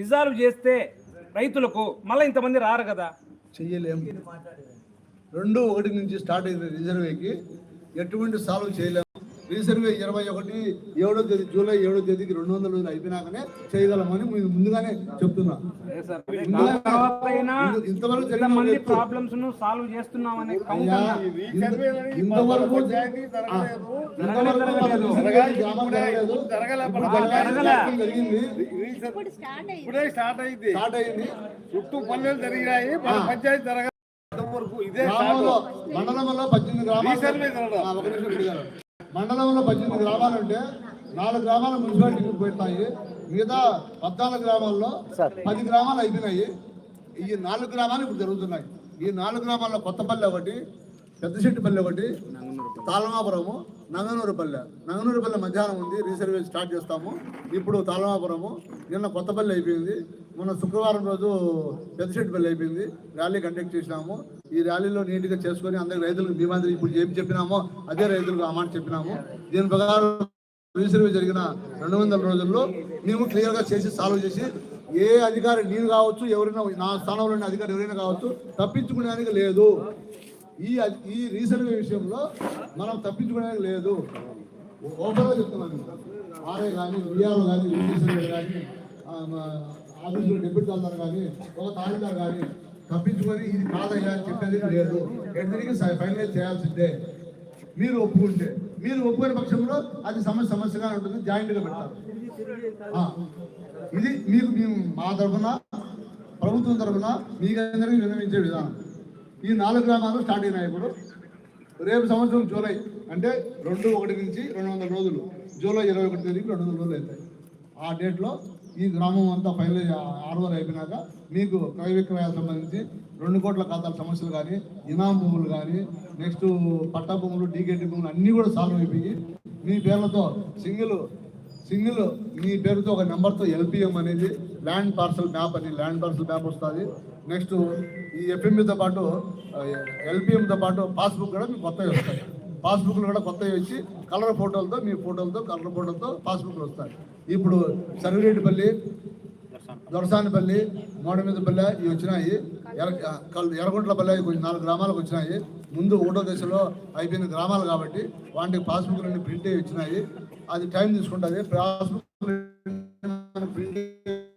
Resolve చేస్తే రైతులకు మళ్ళీ ఇంతమంది రారు కదా. చెయ్యలేము. రెండు ఒకటి నుంచి స్టార్ట్ అయింది రిజర్వేకి. ఎటువంటి సాల్వ్ చేయలేము. రీసర్వే ఇరవై ఒకటి ఏడో తేదీ జూలై ఏడో తేదీకి రెండు వందల రోజులు అయిపోయినాకనే చేయగలమని ముందుగానే చెప్తున్నా. ఇంతవరకు. ప్రాబ్లమ్స్ను సాల్వ్ ఇంతవరకు. ఇప్పుడు స్టార్ట్ అయ్యింది ఇప్పుడే స్టార్ట్ అయింది. స్టార్ట్ అయింది. చుట్టూ పనులు జరిగినాయి మన పంచాయతీ జరగదు వరకు ఇదే గ్రామంలో మండలంలో పద్దెనిమిది గ్రామాలు. మండలంలో పద్దెనిమిది గ్రామాలు ఉంటే నాలుగు గ్రామాలు మున్సిపాలిటీకి పోయినాయి మిగతా పద్నాలుగు గ్రామాల్లో పది గ్రామాలు అయిపోయినాయి. ఈ నాలుగు గ్రామాలు ఇప్పుడు జరుగుతున్నాయి. ఈ నాలుగు గ్రామాల్లో కొత్తపల్లి ఒకటి పెద్దశెట్టిపల్లి ఒకటి తాళమాపురము నంగనూరుపల్లె. నంగనూరుపల్లె మధ్యాహ్నం ఉంది రీసర్వే స్టార్ట్ చేస్తాము. ఇప్పుడు తాళమాపురము నిన్న కొత్తపల్లి అయిపోయింది. మొన్న శుక్రవారం రోజు పెద్దశెట్టిపల్లి అయిపోయింది. ర్యాలీ కండక్ట్ చేసినాము. ఈ ర్యాలీలో నీట్గా చేసుకొని అందరికి రైతులకు బీమాంధ్రి ఇప్పుడు ఏం చెప్పినామో అదే రైతులకు ఆ మాట చెప్పినాము. దీని ప్రకారం రీసర్వే జరిగిన రెండు వందల రోజుల్లో మేము క్లియర్గా చేసి సాల్వ్ చేసి ఏ అధికారి నేను కావచ్చు ఎవరైనా నా స్థానంలో ఉన్న అధికారి ఎవరైనా కావచ్చు తప్పించుకునేదానికి లేదు. ఈ అధి- ఈ రీసర్వే విషయంలో మనం తప్పించుకునేది లేదు. ఓపెన్గా చెప్తున్నాను. ఆర్ఏ కానీ విఆర్ఓ కానీ రీసర్వే కానీ ఆఫీసులో డెప్యూటీ తహసీల్దార్ కానీ ఒక తహసీల్దార్ కానీ తప్పించుకొని ఇది కాదయ్యా అని చెప్పేది లేదు. ఎక్కడికి ఫైనలైజ్ చేయాల్సిందే. మీరు ఒప్పుకుంటే మీరు ఒప్పుకునే పక్షంలో అది సమస్య సమస్యగా ఉంటుంది జాయింట్గా పెడతారు. ఇది మీకు మేము మా తరఫున ప్రభుత్వం తరఫున మీకందరికీ నిర్ణయించే విధానం. ఈ నాలుగు గ్రామాలు స్టార్ట్ అయినాయి ఇప్పుడు. రేపు సంవత్సరం జూలై అంటే రెండు ఒకటి నుంచి రెండు వందల రోజులు. జూలై ఇరవై ఒకటి తేదీకి రెండు వందల రోజులు అవుతాయి. ఆ డేట్లో ఈ గ్రామం అంతా ఫైనల్ ఆర్వర్ అయిపోయినాక మీకు క్రయ విక్రయాలకు సంబంధించి రెండు కోట్ల ఖాతాల సమస్యలు కానీ ఇనాం భూములు కానీ నెక్స్ట్ పట్టా భూములు డీకేటీ భూములు అన్నీ కూడా సాల్వ్ అయిపోయి మీ పేర్లతో సింగిల్ సింగిల్ మీ పేరుతో ఒక నెంబర్తో ఎల్పిఎం అనేది ల్యాండ్ పార్సల్ మ్యాప్ అని ల్యాండ్ పార్సల్ మ్యాప్ వస్తుంది. నెక్స్ట్ ఈ ఎఫ్ఎంబితో పాటు ఎల్పిఎంతో పాటు పాస్బుక్ కూడా మీకు కొత్తవి వస్తాయి. పాస్బుక్లు కూడా కొత్తవి వచ్చి కలర్ ఫోటోలతో మీ ఫోటోలతో కలర్ ఫోటోలతో పాస్బుక్లు వస్తాయి. ఇప్పుడు సర్విరెడ్డిపల్లి దొరసానిపల్లి మోడమీదపల్లి ఇవి వచ్చినాయి. ఎర కల్- ఎర్రగుంట్లపల్లి కొంచెం నాలుగు గ్రామాలకు వచ్చినాయి. ముందు ఓటో దశలో అయిపోయిన గ్రామాలు కాబట్టి వాటికి పాస్బుక్ నుండి ప్రింట్ అయ్యి వచ్చినాయి. అది టైం తీసుకుంటుంది. పాస్బుక్